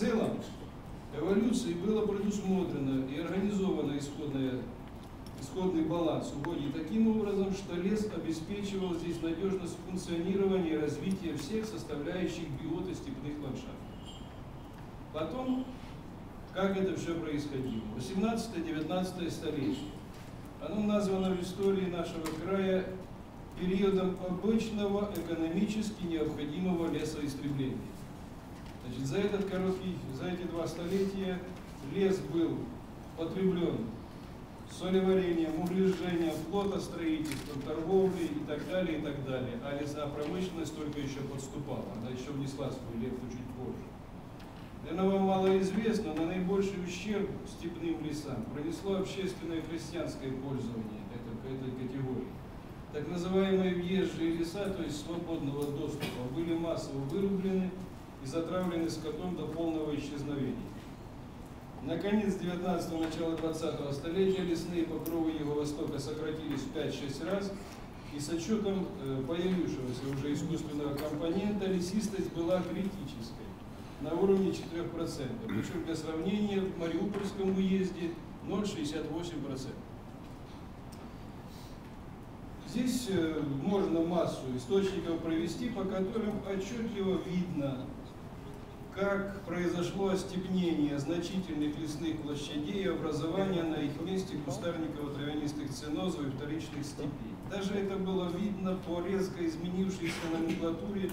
целом эволюцией было предусмотрено и организовано исходное, исходный баланс угодий таким образом, что лес обеспечивал здесь надежность функционирования и развития всех составляющих биоты степных ландшафтов. Потом, как это все происходило? 18-19 столетие. Оно названо в истории нашего края периодом обычного экономически необходимого лесоистребления. Значит, за этот короткий, за эти два столетия лес был потреблен солеварением, углежжением, флотостроительством, торговлей и так далее, и так далее. А лесопромышленность только еще подступала, она еще внесла свою лепту чуть позже. Наверное, вам мало известно, но наибольший ущерб степным лесам пронесло общественное крестьянское пользование этой, этой категории. Так называемые въезжие леса, то есть свободного доступа, были массово вырублены и затравлены скотом до полного исчезновения. Наконец 19-го, начала 20-го столетия лесные покровы Юго-Востока сократились в 5-6 раз, и с учетом э, появившегося уже искусственного компонента лесистость была критической, на уровне 4%. Причем для сравнения в Мариупольском уезде 0,68%. Здесь э, можно массу источников провести, по которым отчетливо видно, как произошло остепнение значительных лесных площадей и образование на их месте кустарниково-травянистых ценозов и вторичных степей. Даже это было видно по резко изменившейся номенклатуре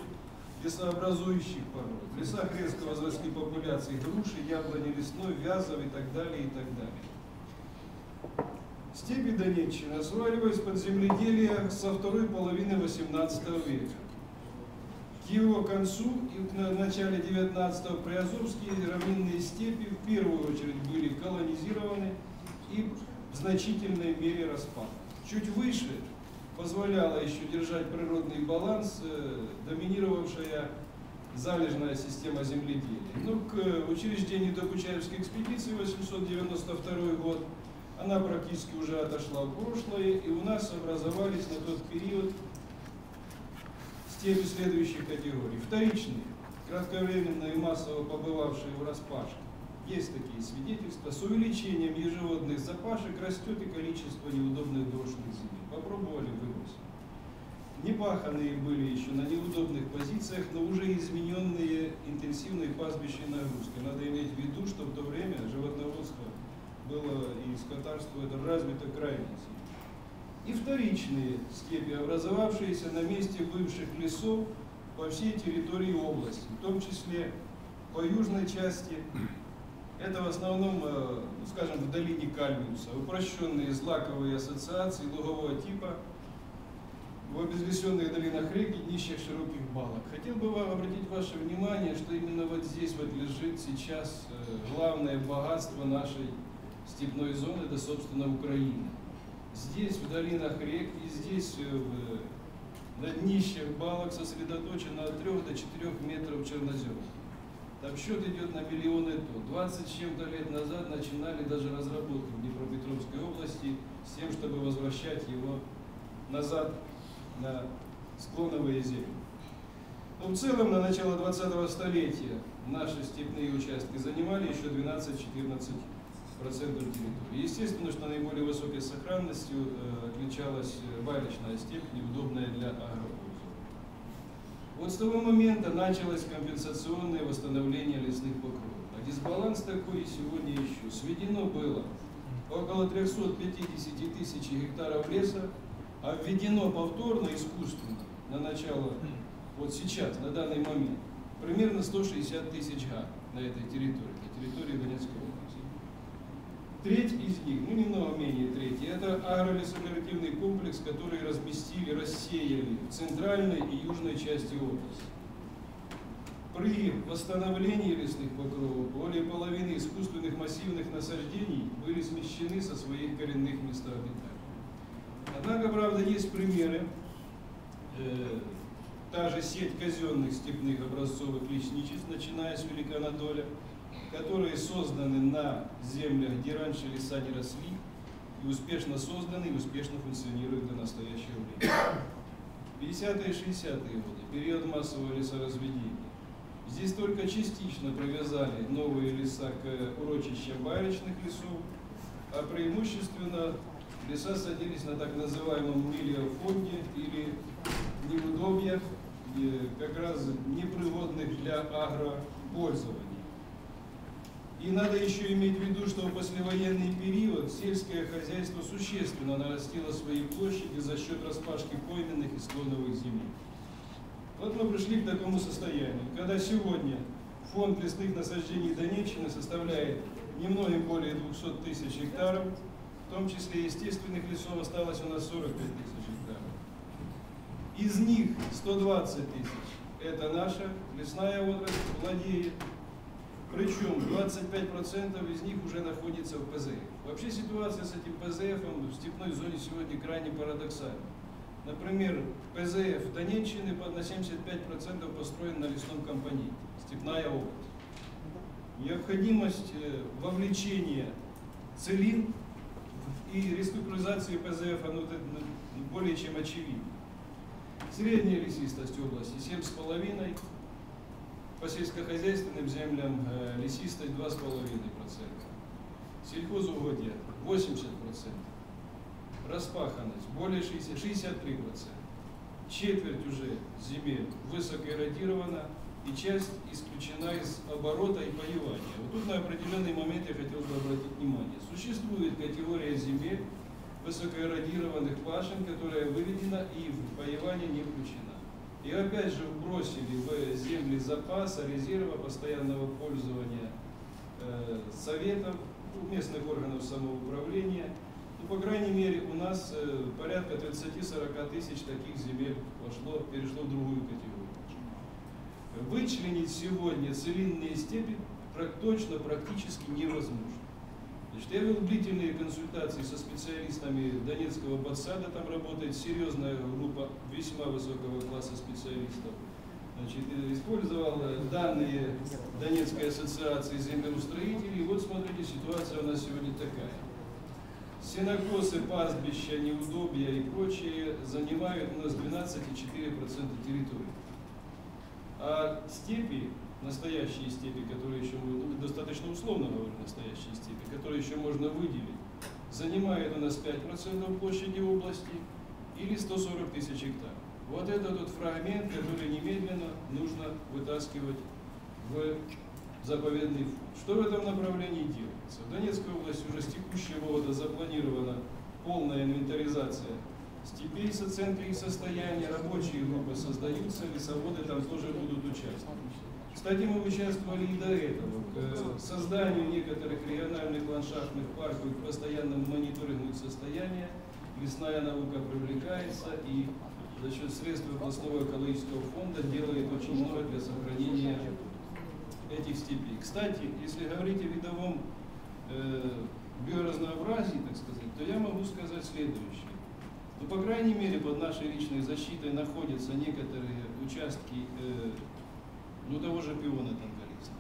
лесообразующих пород. В лесах резко возросли популяции груши, яблони лесной, вязов и так далее, и так далее. Степи Донеччины осваивались под земледелие со второй половины XVIII века. Его концу и в начале 19-го приазовские равнинные степи в первую очередь были колонизированы и в значительной мере распаны. Чуть выше позволяла еще держать природный баланс э, доминировавшая залежная система земледелия. Ну, к учреждению Докучаевской экспедиции 892 год она практически уже отошла в прошлое, и у нас образовались на тот период степи следующих категорий. Вторичные, кратковременно и массово побывавшие в распашке. Есть такие свидетельства. С увеличением ежегодных запашек растет и количество неудобных дорожных земель. Попробовали выбросить. Непаханные были еще на неудобных позициях, но уже измененные интенсивной пастбищной нагрузкой. Надо иметь в виду, что в то время животноводство было и скотарство это развито крайне сильно. И вторичные степи, образовавшиеся на месте бывших лесов по всей территории области, в том числе по южной части это в основном, э, ну, скажем, в долине Кальмиуса, упрощенные злаковые ассоциации лугового типа в обезлесенных долинах реки, днищах широких балок. Хотел бы вам обратить ваше внимание, что именно вот здесь вот лежит сейчас э, главное богатство нашей степной зоны, это, собственно, Украина. Здесь, в долинах рек, и здесь, э, в, на днищах балок сосредоточено от 3 до 4 метров чернозема. Там счет идет на миллионы тонн. 20 с чем-то лет назад начинали даже разработки в Днепропетровской области с тем, чтобы возвращать его назад на склоновые земли. Но в целом на начало 20-го столетия наши степные участки занимали еще 12-14% территории. Естественно, что наиболее высокой сохранностью э, отличалась валечная степь, неудобная для агропользования. Вот с того момента началось компенсационное восстановление лесных покровов. А дисбаланс такой сегодня еще. Сведено было около 350 тысяч гектаров леса, а введено повторно, искусственно, на начало, вот сейчас, на данный момент, примерно 160 тысяч га на этой территории, на территории Донецкой. Треть из них, ну немного менее трети, это агролесокооперативный комплекс, который разместили, рассеяли в центральной и южной части области. При восстановлении лесных покровов более половины искусственных массивных насаждений были смещены со своих коренных мест обитания. Однако, правда, есть примеры. Э, та же сеть казенных степных образцовых лесничеств, начиная с Великанадоля, которые созданы на землях, где раньше леса не росли, и успешно созданы, и успешно функционируют до настоящего времени. 50-е и 60-е годы, период массового лесоразведения. Здесь только частично привязали новые леса к урочищам байрочных лесов, а преимущественно леса садились на так называемом мелиофонде или неудобьях, как раз непригодных для агропользования. И надо еще иметь в виду, что в послевоенный период сельское хозяйство существенно нарастило свои площади за счет распашки пойменных и склоновых земель. Вот мы пришли к такому состоянию, когда сегодня фонд лесных насаждений Донеччины составляет немного более 200 тысяч гектаров, в том числе естественных лесов осталось у нас 45 тысяч гектаров. Из них 120 тысяч – это наша лесная отрасль, владеет, причем 25% из них уже находится в ПЗФ. Вообще ситуация с этим ПЗФ в степной зоне сегодня крайне парадоксальна. Например, ПЗФ Донеччины на 75% построен на лесном компоненте, степная область. Необходимость э, вовлечения целин и реструктуризации ПЗФ оно более чем очевидно. Средняя лесистость области 7,5%, по сельскохозяйственным землям э, лесистость 2,5%, сельхозугодья 80%, распаханность более 60, 63%. Четверть уже земель высокоэродирована, и часть исключена из оборота и поевания. Вот тут на определенный момент я хотел бы обратить внимание. Существует категория земель высокоэродированных пашин, которая выведена и в поевание не включена. И опять же бросили в земли запаса, резерва, постоянного пользования э, советов, местных органов самоуправления – ну, по крайней мере, у нас э, порядка 30-40 тысяч таких земель пошло, перешло в другую категорию. Вычленить сегодня целинные степи точно практически невозможно. Значит, я вел длительные консультации со специалистами Донецкого подсада, там работает серьезная группа весьма высокого класса специалистов. Значит, э, использовал данные Донецкой ассоциации землеустроителей. И вот смотрите, ситуация у нас сегодня такая. Сенокосы, пастбища, неудобья и прочие занимают у нас 12,4% территории. А степи, настоящие степи, которые еще, ну, достаточно условно говорю, настоящие степи, которые еще можно выделить, занимают у нас 5% площади области или 140 тысяч гектаров. Вот это тот фрагмент, который немедленно нужно вытаскивать в заповедный фонд. Что в этом направлении делается? В Донецкой области уже с текущего года запланирована полная инвентаризация степей с оценкой их состояния, рабочие группы создаются, лесоводы там тоже будут участвовать. Кстати, мы участвовали и до этого к созданию некоторых региональных ландшафтных парков, к постоянному мониторингу состояния. Лесная наука привлекается и за счет средств областного экологического фонда делает очень много для сохранения этих степей. Кстати, если говорить о видовом э, биоразнообразии, так сказать, то я могу сказать следующее. Ну, по крайней мере, под нашей личной защитой находятся некоторые участки э, ну, того же пиона тангалиста.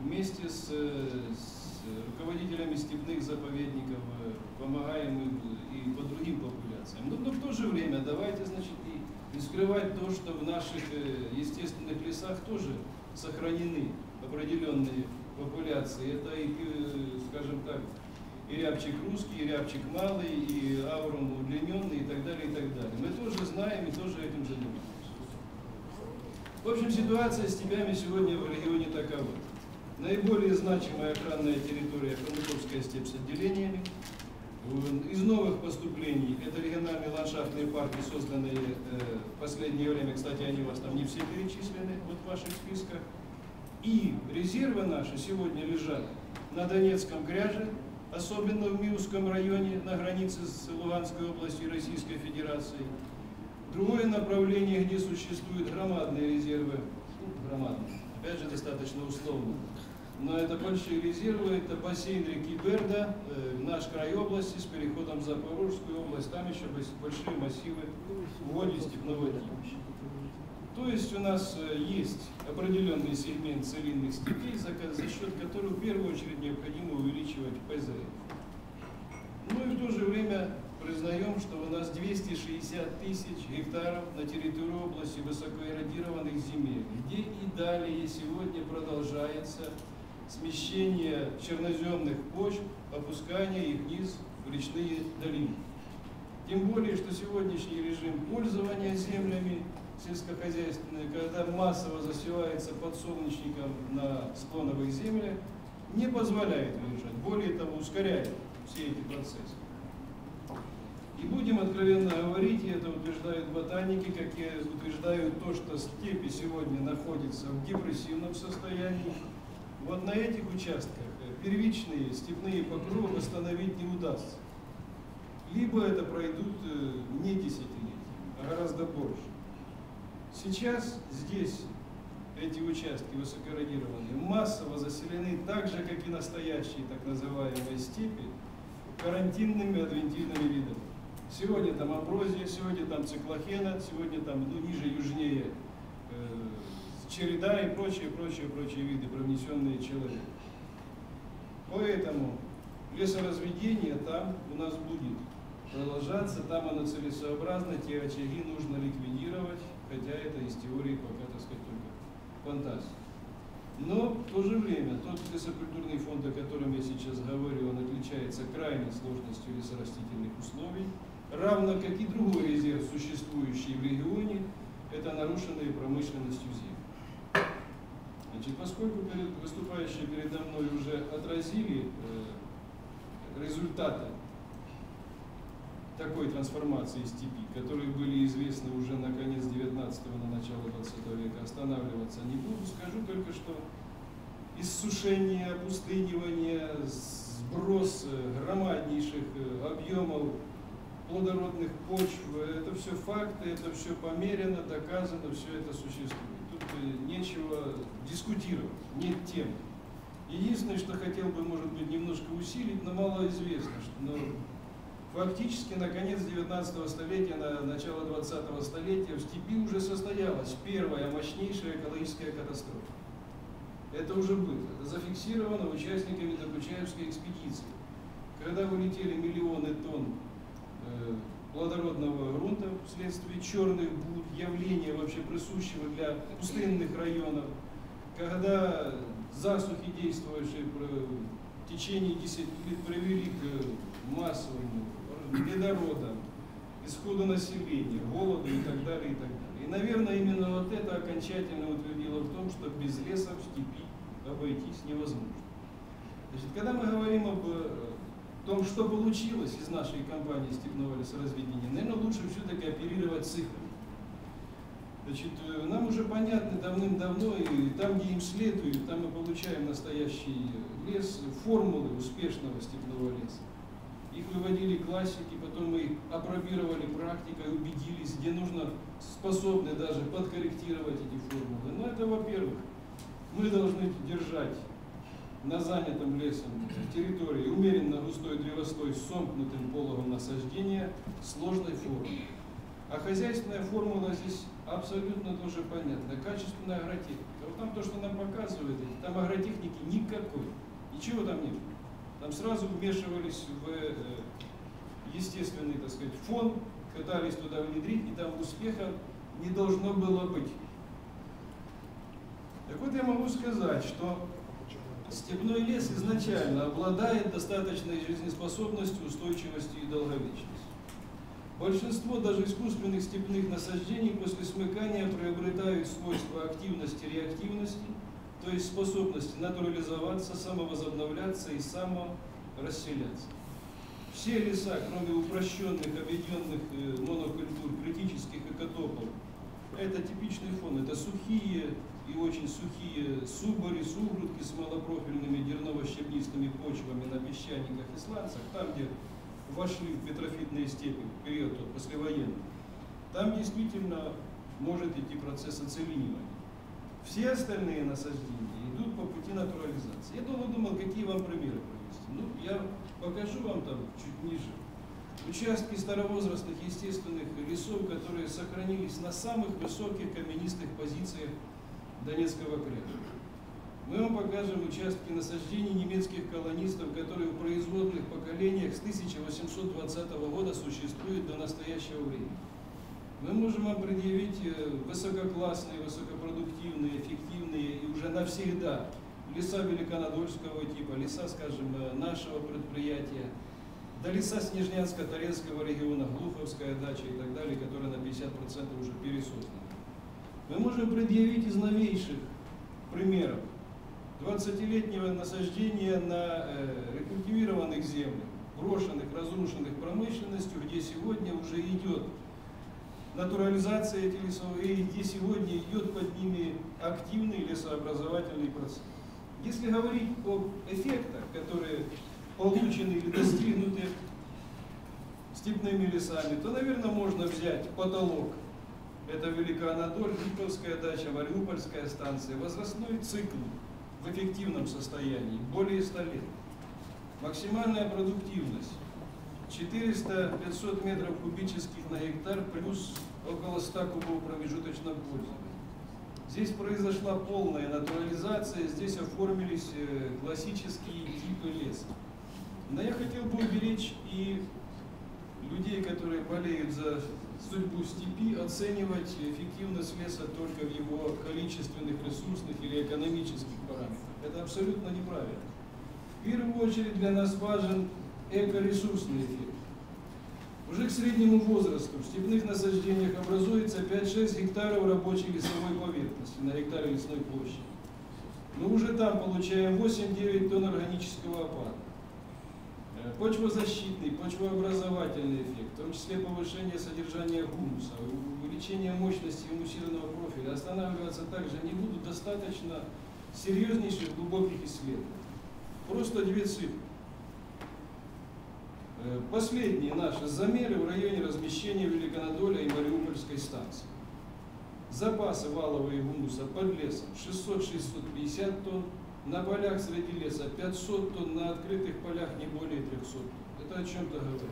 Вместе с, с руководителями степных заповедников э, помогаем им и по другим популяциям. Но, но в то же время давайте, значит, и, и скрывать то, что в наших э, естественных лесах тоже сохранены определенные популяции. Это и, скажем так, и рябчик русский, и рябчик малый, и аурум удлиненный и так далее, и так далее. Мы тоже знаем и тоже этим занимаемся. В общем, ситуация с степями сегодня в регионе такова. Наиболее значимая охранная территория Хромыковская степь с отделениями. Из новых поступлений это региональные ландшафтные парки, созданные э, в последнее время, кстати, они у вас там не все перечислены, вот в ваших списках. И резервы наши сегодня лежат на Донецком кряже, особенно в Миусском районе, на границе с Луганской областью Российской Федерацией. Другое направление, где существуют громадные резервы, ну, громадные, опять же достаточно условно, но это большие резервы, это бассейн реки Берда, э, наш край области с переходом в Запорожскую область, там еще большие массивы угодий степного. То есть у нас э, есть определенный сегмент целинных степей, за, за счет которого в первую очередь необходимо увеличивать ПЗФ. Ну и в то же время признаем, что у нас 260 тысяч гектаров на территории области высокоэродированных земель, где и далее сегодня продолжается смещение черноземных почв, опускание их вниз в речные долины. Тем более, что сегодняшний режим пользования землями сельскохозяйственные, когда массово засевается подсолнечником на склоновых землях, не позволяет выезжать, более того, ускоряет все эти процессы. И будем откровенно говорить, и это утверждают ботаники, как и утверждают то, что степи сегодня находятся в депрессивном состоянии. Вот на этих участках первичные степные покровы восстановить не удастся. Либо это пройдут э, не десятилетия, а гораздо больше. Сейчас здесь эти участки высокородированные массово заселены так же, как и настоящие так называемые степи, карантинными адвентивными видами. Сегодня там аброзия, сегодня там циклохена, сегодня там ну, ниже, южнее э, череда и прочие, прочие, прочие виды, привнесенные человеком. Поэтому лесоразведение там у нас будет продолжаться, там оно целесообразно, те очаги нужно ликвидировать, хотя это из теории пока, так сказать, только фантазия. Но в то же время тот лесокультурный фонд, о котором я сейчас говорю, он отличается крайней сложностью лесорастительных условий, равно как и другой резерв, существующий в регионе, это нарушенные промышленностью земли. Значит, поскольку перед, выступающие передо мной уже отразили э, результаты такой трансформации степи, которые были известны уже на конец 19-го, на начало 20 века, останавливаться не буду, скажу только, что иссушение, опустынивание, сброс э, громаднейших э, объемов плодородных почв, это все факты, это все померено, доказано, все это существует. Тут э, нечего дискутировать, нет тем. Единственное, что хотел бы, может быть, немножко усилить, но мало известно, что но фактически на конец 19 столетия, на начало 20 столетия в степи уже состоялась первая мощнейшая экологическая катастрофа. Это уже было, это зафиксировано участниками Докучаевской экспедиции. Когда вылетели миллионы тонн плодородного грунта вследствие черных буд, явления вообще присущего для пустынных районов, когда засухи, действующие в течение 10 лет, привели к массовому недородам, исходу населения, голоду и так далее, и так далее. И, наверное, именно вот это окончательно утвердило в том, что без леса в степи обойтись невозможно. Значит, когда мы говорим об э, том, что получилось из нашей компании степного лесоразведения, наверное, лучше все-таки оперировать цифрами. Значит, э, нам уже понятно давным-давно, и там, где им следует, там мы получаем настоящий лес, формулы успешного степного леса. Их выводили классики, потом мы их опробировали практикой, убедились, где нужно способны даже подкорректировать эти формулы. Но это, во-первых, мы должны держать на занятом лесом территории умеренно густой древостой с сомкнутым пологом насаждения сложной формы. А хозяйственная формула здесь абсолютно тоже понятна. Качественная агротехника. Вот там то, что нам показывают, там агротехники никакой. Ничего там нет. Там сразу вмешивались в э, естественный, так сказать, фон, пытались туда внедрить, и там успеха не должно было быть. Так вот я могу сказать, что Степной лес изначально обладает достаточной жизнеспособностью, устойчивостью и долговечностью. Большинство даже искусственных степных насаждений после смыкания приобретают свойства активности и реактивности, то есть способности натурализоваться, самовозобновляться и саморасселяться. Все леса, кроме упрощенных, объединенных э, монокультур, критических экотопов, это типичный фон, это сухие, и очень сухие субори, сугрудки с малопрофильными дерново-щебнистыми почвами на песчаниках и сланцах, там, где вошли в петрофитные степи в период вот, послевоенный, там действительно может идти процесс оцеленивания. Все остальные насаждения идут по пути натурализации. Я думал, думал, какие вам примеры привести. Ну, я покажу вам там чуть ниже участки старовозрастных естественных лесов, которые сохранились на самых высоких каменистых позициях Донецкого края. Мы вам покажем участки насаждений немецких колонистов, которые в производных поколениях с 1820 года существуют до настоящего времени. Мы можем вам предъявить э, высококлассные, высокопродуктивные, эффективные и уже навсегда леса великонадольского типа, леса, скажем, э, нашего предприятия, до леса Снежнянско-Торецкого региона, Глуховская дача и так далее, которые на 50% уже пересозданы. Мы можем предъявить из новейших примеров 20-летнего насаждения на э, рекультивированных землях, брошенных, разрушенных промышленностью, где сегодня уже идет натурализация этих лесов, и где сегодня идет под ними активный лесообразовательный процесс. Если говорить об эффектах, которые получены или достигнуты степными лесами, то, наверное, можно взять потолок. Это Великоанатоль, Липовская дача, Мариупольская станция, возрастной цикл в эффективном состоянии, более 100 лет. Максимальная продуктивность 400-500 метров кубических на гектар плюс около 100 кубов промежуточного пользования. Здесь произошла полная натурализация, здесь оформились э, классические типы леса. Но я хотел бы уберечь и людей, которые болеют за судьбу степи, оценивать эффективность леса только в его количественных, ресурсных или экономических параметрах. Это абсолютно неправильно. В первую очередь для нас важен экоресурсный эффект. Уже к среднему возрасту в степных насаждениях образуется 5-6 гектаров рабочей лесовой поверхности на гектаре лесной площади. Мы уже там получаем 8-9 тонн органического опада. Почвозащитный, почвообразовательный эффект, в том числе повышение содержания гумуса, увеличение мощности иммунизированного профиля, останавливаться также не будут достаточно серьезнейших глубоких исследований. Просто две цифры. Э, последние наши замеры в районе размещения Великонадоля и Мариупольской станции. Запасы валовые гумуса под лесом 600-650 тонн, на полях среди леса 500 тонн, на открытых полях не более 300 тонн. Это о чем-то говорит.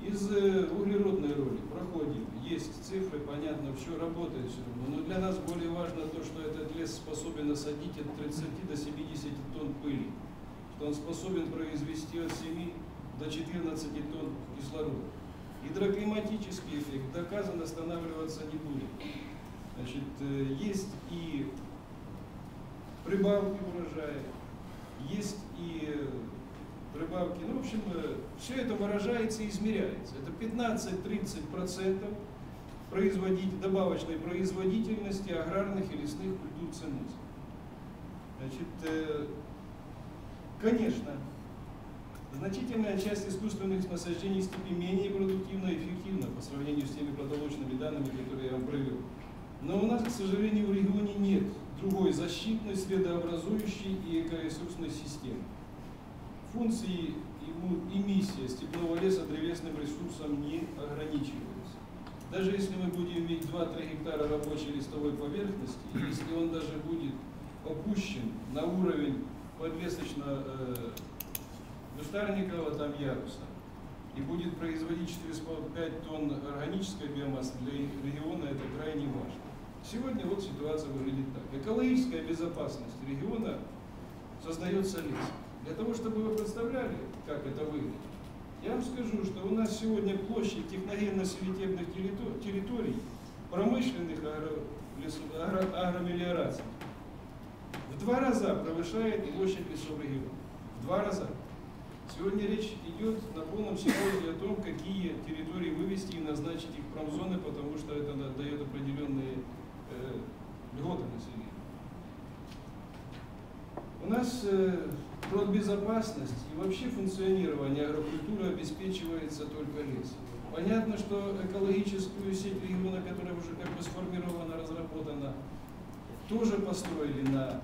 Из э, углеродной роли проходим, есть цифры, понятно, все работает все равно. Но для нас более важно то, что этот лес способен насадить от 30 до 70 тонн пыли, что он способен произвести от 7 до 14 тонн кислорода. Гидроклиматический эффект доказан, останавливаться не будет. Значит, э, есть и прибавки урожая, есть и прибавки. Ну, в общем, э, все это выражается и измеряется. Это 15-30% производить, добавочной производительности аграрных и лесных культур ценностей. Значит, э, конечно, значительная часть искусственных насаждений степи менее продуктивна и эффективна по сравнению с теми продовольственными данными, которые я вам привел. Но у нас, к сожалению, в регионе нет другой защитной, следообразующей и экоресурсной системы. Функции и миссия степного леса древесным ресурсом не ограничиваются. Даже если мы будем иметь 2-3 гектара рабочей листовой поверхности, если он даже будет опущен на уровень подлесочно э, там яруса и будет производить 4,5 тонн органической биомассы, для региона это крайне важно. Сегодня вот ситуация выглядит так. Экологическая безопасность региона создается лесом. Для того, чтобы вы представляли, как это выглядит, я вам скажу, что у нас сегодня площадь техногенно-селитебных территорий, промышленных агро, агромелиораций, в два раза превышает площадь лесов региона. В два раза. Сегодня речь идет на полном серьезе о том, какие территории вывести и назначить их промзоны, потому что это дает определенные льготы населению. У нас э, продбезопасность и вообще функционирование агрокультуры обеспечивается только лесом. Понятно, что экологическую сеть региона, которая уже как бы сформирована, разработана, тоже построили на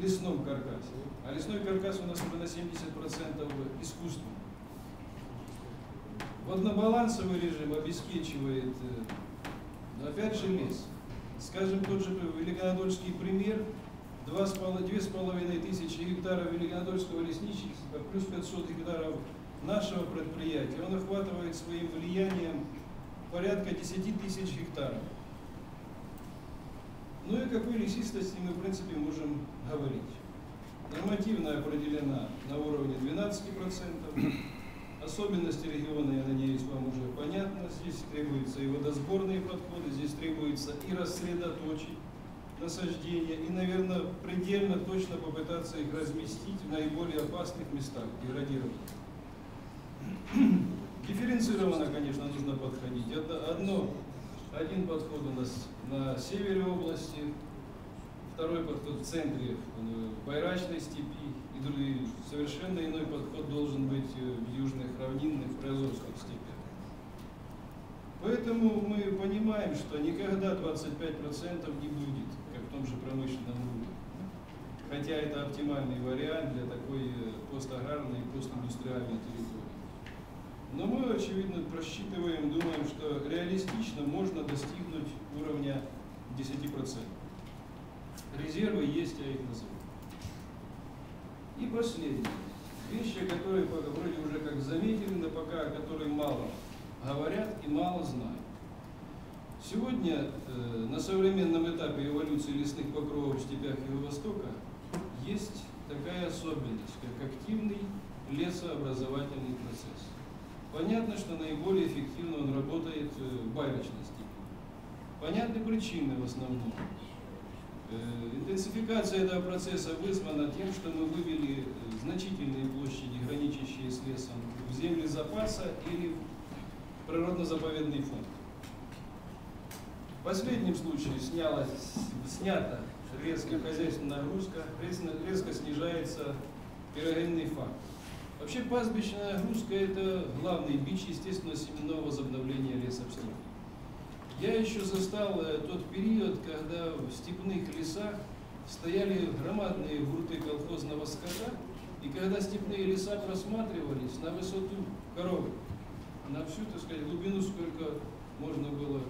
лесном каркасе. А лесной каркас у нас уже на 70% искусственный. Воднобалансовый режим обеспечивает, э, опять же, лес. Скажем, тот же Великонадольский пример, две с половиной тысячи гектаров Великонадольского лесничества, плюс 500 гектаров нашего предприятия, он охватывает своим влиянием порядка 10 тысяч гектаров. Ну и какой лесистости мы, в принципе, можем говорить. Нормативно определена на уровне 12%. Особенности региона, я надеюсь, вам уже понятно. Здесь требуются и водосборные подходы, здесь требуется и рассредоточить насаждения, и, наверное, предельно точно попытаться их разместить в наиболее опасных местах, деградировать. Дифференцированно, конечно, нужно подходить. Это одно, один подход у нас на севере области, второй подход в центре, в Байрачной степи, и другие, совершенно иной подход должен быть в южных равнинных, приазовских степях. Поэтому мы понимаем, что никогда 25% не будет, как в том же промышленном уровне. Хотя это оптимальный вариант для такой постаграрной и постиндустриальной территории. Но мы, очевидно, просчитываем, думаем, что реалистично можно достигнуть уровня 10%. Резервы есть, я их назову. И последнее. Вещи, которые вроде уже как заметили, но пока о которых мало говорят и мало знают. Сегодня э, на современном этапе эволюции лесных покровов в степях Юго-Востока есть такая особенность, как активный лесообразовательный процесс. Понятно, что наиболее эффективно он работает э, в байрочной степи. Понятны причины в основном. Э, интенсификация этого процесса вызвана тем, что мы вывели э, значительные площади, граничащие с лесом, в земли запаса или в природно-заповедный фонд. В последнем случае снялась, снята резко хозяйственная нагрузка, резко, резко снижается пирогенный фактор. Вообще пастбищная нагрузка – это главный бич естественного семенного возобновления леса в. Я еще застал э, тот период, когда в степных лесах стояли громадные гурты колхозного скота, и когда степные леса просматривались на высоту коровы, на всю, так сказать, глубину, сколько можно было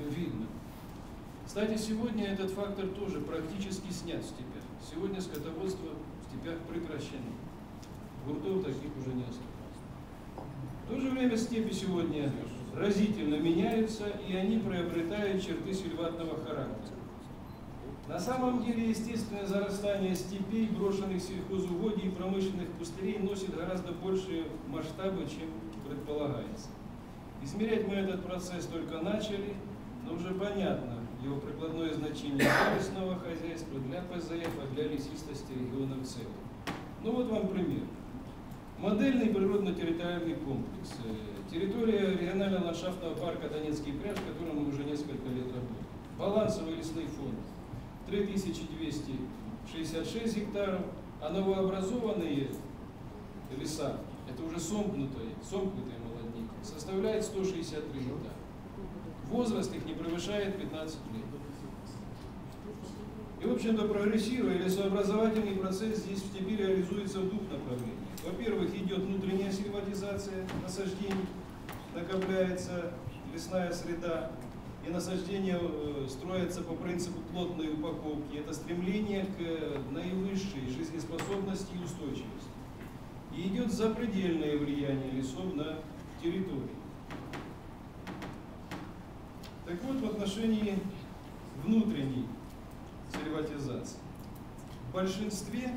видно. Кстати, сегодня этот фактор тоже практически снят в степях. Сегодня скотоводство в степях прекращено гуртов таких уже не осталось. В то же время степи сегодня разительно меняются, и они приобретают черты сельватного характера. На самом деле естественное зарастание степей, брошенных сельхозугодий и промышленных пустырей носит гораздо большие масштабы, чем предполагается. Измерять мы этот процесс только начали, но уже понятно его прикладное значение для лесного хозяйства, для ПЗФ, а для лесистости региона в целом. Ну вот вам пример. Модельный природно-территориальный комплекс. Территория регионального ландшафтного парка Донецкий кряж, в котором мы уже несколько лет работаем. Балансовый лесной фонд 3266 гектаров, а новообразованные леса, это уже сомкнутые, сомкнутые молодники, составляет 163 гектара. Возраст их не превышает 15 лет. И, в общем-то, прогрессируя, лесообразовательный процесс здесь в степи реализуется в двух направлениях. Во-первых, идет внутренняя сильватизация насаждений, накопляется лесная среда, и насаждение э, строится по принципу плотной упаковки. Это стремление к наивысшей жизнеспособности и устойчивости. И идет запредельное влияние лесов на территории. Так вот, в отношении внутренней сельватизации. В большинстве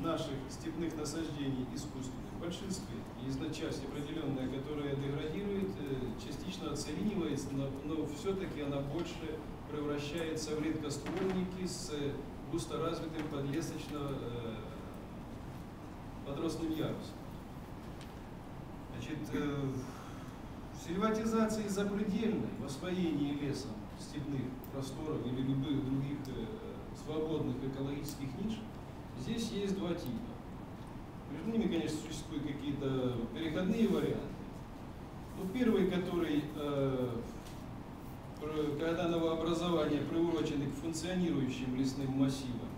наших степных насаждений искусственных, большинстве, одна часть определенная, которая деградирует, э, частично оценивается, но, но все-таки она больше превращается в редкоствольники с густо развитым подлесочно э, ярусом. Значит, э, в сельватизации запредельной, в освоении лесом степных просторов или любых других свободных экологических ниш – Здесь есть два типа. Между ними, конечно, существуют какие-то переходные варианты. Ну, первый, который, э, когда новообразование приурочены к функционирующим лесным массивам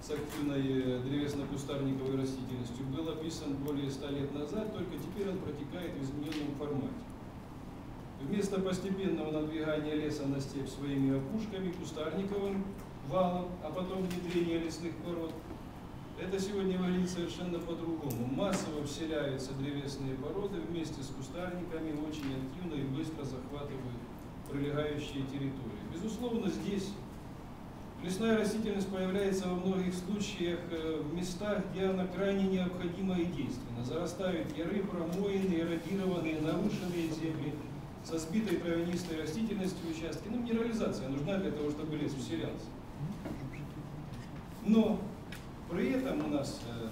с активной э, древесно-кустарниковой растительностью, был описан более ста лет назад, только теперь он протекает в измененном формате. Вместо постепенного надвигания леса на степь своими опушками, кустарниковым валом, а потом внедрение лесных пород, это сегодня выглядит совершенно по-другому. Массово вселяются древесные породы вместе с кустарниками, очень активно и быстро захватывают прилегающие территории. Безусловно, здесь Лесная растительность появляется во многих случаях э, в местах, где она крайне необходима и действенна. Зарастают яры, промоины, эродированные, нарушенные земли, со сбитой травянистой растительностью участки. Ну, минерализация нужна для того, чтобы лес усилялся. Но при этом у нас э,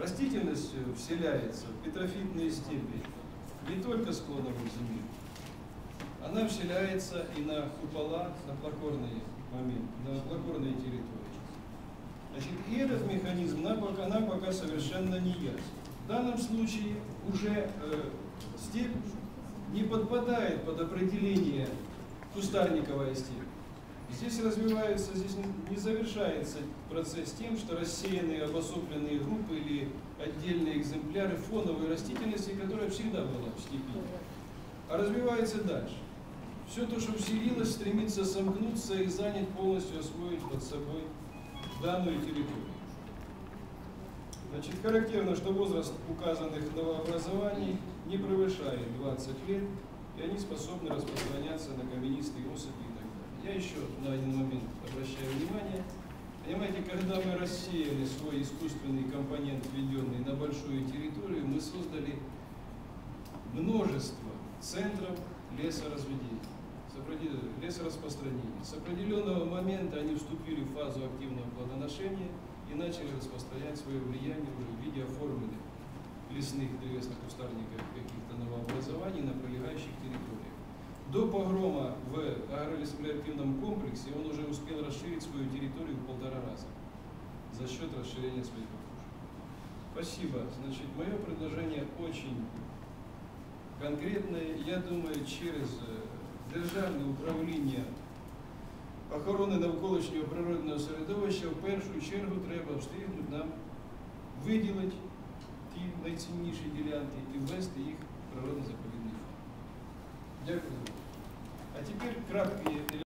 растительность вселяется в петрофитные степи не только склоновых земель, она вселяется и на купола, на плакорные моменты, на плакорные территории. Значит, и этот механизм нам пока, нам пока совершенно не ясен. В данном случае уже э, степь не подпадает под определение кустарниковая степь. Здесь развивается, здесь не завершается процесс тем, что рассеянные обособленные группы или отдельные экземпляры фоновой растительности, которая всегда была в степи, а развивается дальше. Все то, что вселилось, стремится сомкнуться и занять полностью освоить под собой данную территорию. Значит, характерно, что возраст указанных новообразований не превышает 20 лет, и они способны распространяться на каменистые осыпи и так далее. Я еще на один момент обращаю внимание. Понимаете, когда мы рассеяли свой искусственный компонент, введенный на большую территорию, мы создали множество центров лесоразведения лесораспространения. С определенного момента они вступили в фазу активного плодоношения и начали распространять свое влияние уже в виде оформленных лесных древесных кустарников каких-то новообразований на пролегающих территориях. До погрома в агролесоприактивном комплексе он уже успел расширить свою территорию в полтора раза за счет расширения своих окружений. Спасибо. Значит, мое предложение очень конкретное. Я думаю, через э, державне управління охорони навколишнього природного середовища в першу чергу треба встигнути нам виділити ті найцінніші ділянки і ввести їх в природно-заповідний фонд. Дякую. а тепер краткий